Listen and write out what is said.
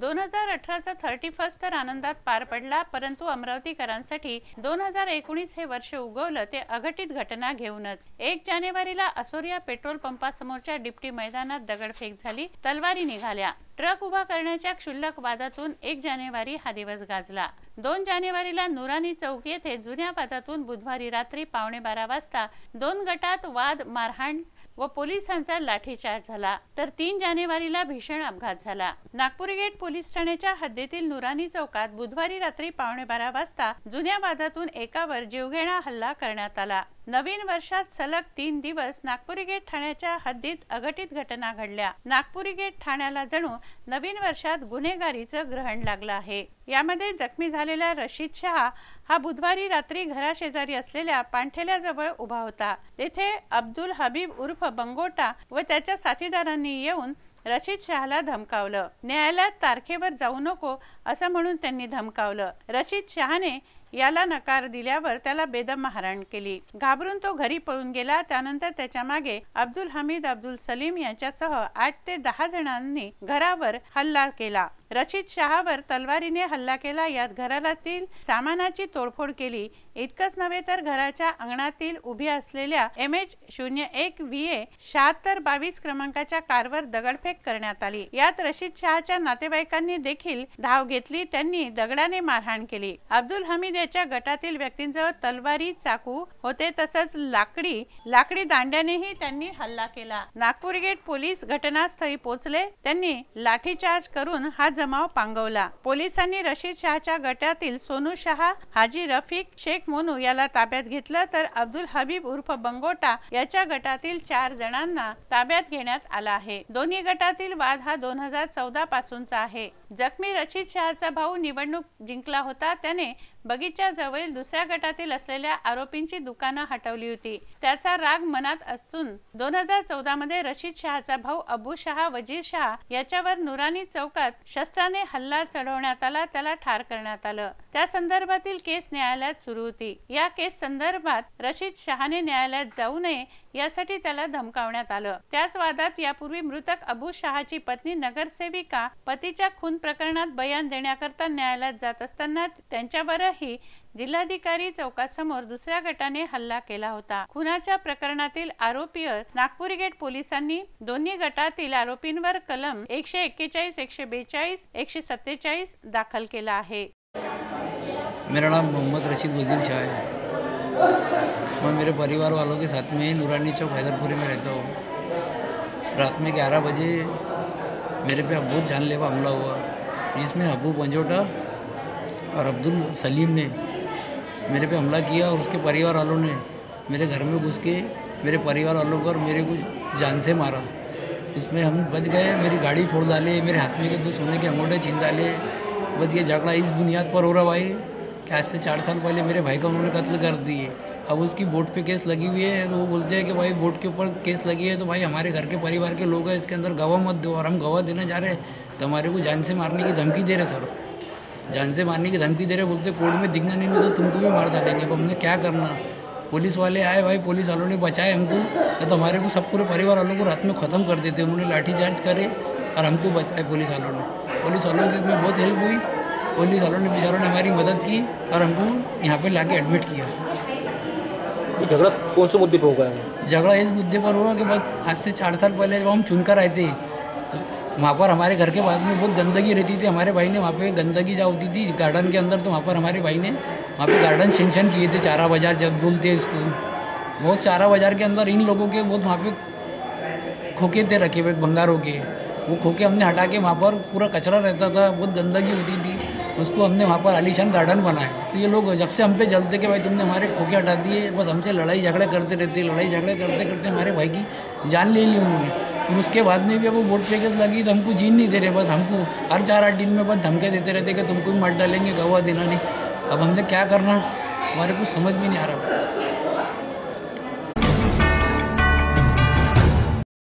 दोन हजार अठराचा thirty first तर आनंदात पार पडला परंतु अमरावतीकरांसाठी दोन हजार एकोणीस हे वर्ष उगवलं ते अघटित घटना घेऊनच. एक जानेवारीला असोरिया पेट्रोल पंपासमोरच्या डिप्टी मैदानात दगडफेक झाली तलवारी निघाल्या. ट्रक उभा करण्याच्या क्षुल्लक वादातून एक जानेवारी हा दिवस गाजला. दोन जानेवारीला नुरानी चौक येथे जुन्या वादातून बुधवारी रात्री पावणे बारा वाजता दोन गटात वाद मारहाण व पोलिसांचा लाठीचार्ज झाला. तर तीन जानेवारीला भीषण अपघात झाला. नागपूर गेट पोलीस ठाण्याच्या हद्दीतील नुरानी चौकात बुधवारी रात्री पावणे बारा वाजता जुन्या वादातून एकावर जीवघेणा हल्ला करण्यात आला. नवीन वर्षात सलग तीन दिवस नागपुरी गेट ठाण्याच्या हद्दीत अघटित घटना घडल्या. नागपुरी गेट ठाण्याला जणू नवीन वर्षात गुन्हेगारीचं ग्रहण लागलं आहे. यामध्ये जखमी झालेला रशीद शहा हा बुधवारी रात्री घराशेजारी असलेल्या पांठेल्याजवळ उभा होता. तेथे अब्दुल हबीब उर्फ बंगोटा व त्याच्या साथीदारांनी येऊन रशीद शहाला धमकावलं. न्यायालयात तारखेवर जाऊ नको असं म्हणून त्यांनी धमकावलं. रशीद शहाने याला नकार दिल्यावर त्याला बेदम महाराण केली. घाबरून तो घरी पळून गेला. त्यानंतर त्याच्यामागे अब्दुल हमीद अब्दुल सलीम यांच्यासह आठ ते दहा जणांनी घरावर हल्ला केला. रशीद शहावर तलवारीने हल्ला केला. यात घरातील सामानाची तोडफोड केली. इतकंच नव्हे तर घराच्या अंगणातील उभी असलेल्या एम एच शून्य एक व्ही ए शहात्तर बावीस क्रमांकाच्या कारवर दगडफेक करण्यात आली. यात रशीद शहाच्या नातेवाईकांनी देखील धाव घेतली. त्यांनी दगडाने मारहाण केली. अब्दुल हमीद याच्या गटातील व्यक्तींजवळ तलवारी चाकू होते तसंच लाकडी लाकडी दांड्यानेही त्यांनी हल्ला केला. नागपूर गेट पोलीस घटनास्थळी पोहोचले. त्यांनी लाठीचार्ज करून हा जमाव पांगवला. पोलिसांनी रशीद शहाच्या गटातील सोनू शहा हाजी रफिक शेख मोनू याला ताब्यात घेतलं तर अब्दुल हबीब उर्फ बंगोटा याच्या गटातील चार जणांना ताब्यात घेण्यात आला आहे. दोन्ही गटातील वाद हा दोन हजार चौदा पासूनचा आहे. जखमी रशीद शहाचा भाऊ निवडणूक जिंकला होता. त्याने बगीच्या जवळील दुसऱ्या गटातील असलेल्या आरोपींची दुकानं हटवली होती. त्याचा राग मनात असून दोन हजार चौदा मध्ये रशीद शहाचा भाऊ अबू शहा वजीर शहा याच्यावर नुरानी चौकात शस्त्राने हल्ला चढवण्यात आला त्याला ठार करण्यात आलं. त्या संदर्भातील केस न्यायालयात सुरू होती. या केस संदर्भात रशीद शहाने न्यायालयात जाऊ नये यासाठी त्याला धमकावण्यात आलं. त्याच वादात यापूर्वी मृतक अबू शहाची पत्नी नगरसेविका पतीच्या खून प्रकरणात बयान देण्याकरता न्यायालयात जात असताना त्यांच्यावरही जिल्हाधिकारी चौकासमोर दुसऱ्या गटाने हल्ला केला होता. खुनाच्या प्रकरणातील आरोपीवर नागपूर गेट पोलिसांनी दोन्ही गटातील आरोपींवर कलम एकशे एक्केचाळीस एकशे बेचाळीस एकशे सत्तेचाळीस दाखल केला आहे. मेरा नाम मोहम्मद रशीद वजीर शाह है। मैं मेरे परिवार वालों के साथ में नूरानी चौक, हैदरपुरी में रहता हूँ। रात में ग्यारह बजे मेरे पे बहुत जानलेवा हमला हुआ, जिसमें अबू पंजोटा और अब्दुल सलीम ने मेरे पे हमला किया और उसके परिवार वालों ने मेरे घर में घुस के मेरे परिवार वालों को और मेरे को जान से मारा। उसमें हम बच गए, मेरी गाड़ी फोड़ डाले, मेरे हाथ में के दो सोने के अंगूठे छीन डाले, बस ये झगड़ा इस बुनियाद पर हो रहा भाई। कि आज से चार साल पहले मेरे भाई का उन्होंने कत्ल कर दिए अब उसकी वोट पे केस लगी हुई है तो वो बोलते हैं कि भाई वोट के ऊपर केस लगी है तो भाई हमारे घर के परिवार के लोग हैं, इसके अंदर गवाह मत दो और हम गवाह देने जा रहे हैं। तो हमारे को जान से मारने की धमकी दे रहे सर। जान से मारने की धमकी दे रहे बोलते कोर्ट में दिखना नहीं तो तुमको भी मार डालेंगे। अब हमने क्या करना? पुलिस वाले आए भाई, पुलिस वालों ने बचाए हमको। तो हमारे को सब पूरे परिवार वालों को रात में ख़त्म कर देते उन्होंने लाठीचार्ज करे और हमको बचाए पुलिस वालों ने। पुलिस वालों की बहुत हेल्प हुई। पुलिस वालों ने बेचारों ने हमारी मदद की और हमको यहाँ पे लाके एडमिट किया। झगड़ा कौन से मुद्दे पर होगा? है झगड़ा इस मुद्दे पर हुआ कि बस आज से चार साल पहले जब हम चुनकर आए थे तो वहाँ पर हमारे घर के पास में बहुत गंदगी रहती थी। हमारे भाई ने वहाँ पे गंदगी जा होती थी गार्डन के अंदर तो वहाँ पर हमारे भाई ने वहाँ पे गार्डन सेंक्शन किए थे चारा बाज़ार जब बोलते हैं इसको बहुत चारा बाज़ार के अंदर इन लोगों के बहुत वहाँ पे खोखे थे रखे हुए बंगारों के। वो खोखे हमने हटा के वहाँ पर पूरा कचरा रहता था बहुत गंदगी होती थी। उसको हमने वहाँ पर आलीशान गार्डन बनाया। तो ये लोग जब से हम पे जलते कि भाई तुमने हमारे खोखे हटा दिए, बस हमसे लड़ाई झगड़े करते रहते, लड़ाई झगड़े करते करते हमारे भाई की जान ले ली उन्होंने। फिर उसके बाद में भी अब वो वोट पैकेज लगी तो हमको जीन नहीं दे रहे, बस हमको हर चार आठ दिन में बस धमके देते रहते कि तुमको भी मर डालेंगे, गवाह देना नहीं। अब हमने क्या करना? हमारे कुछ समझ भी नहीं आ रहा।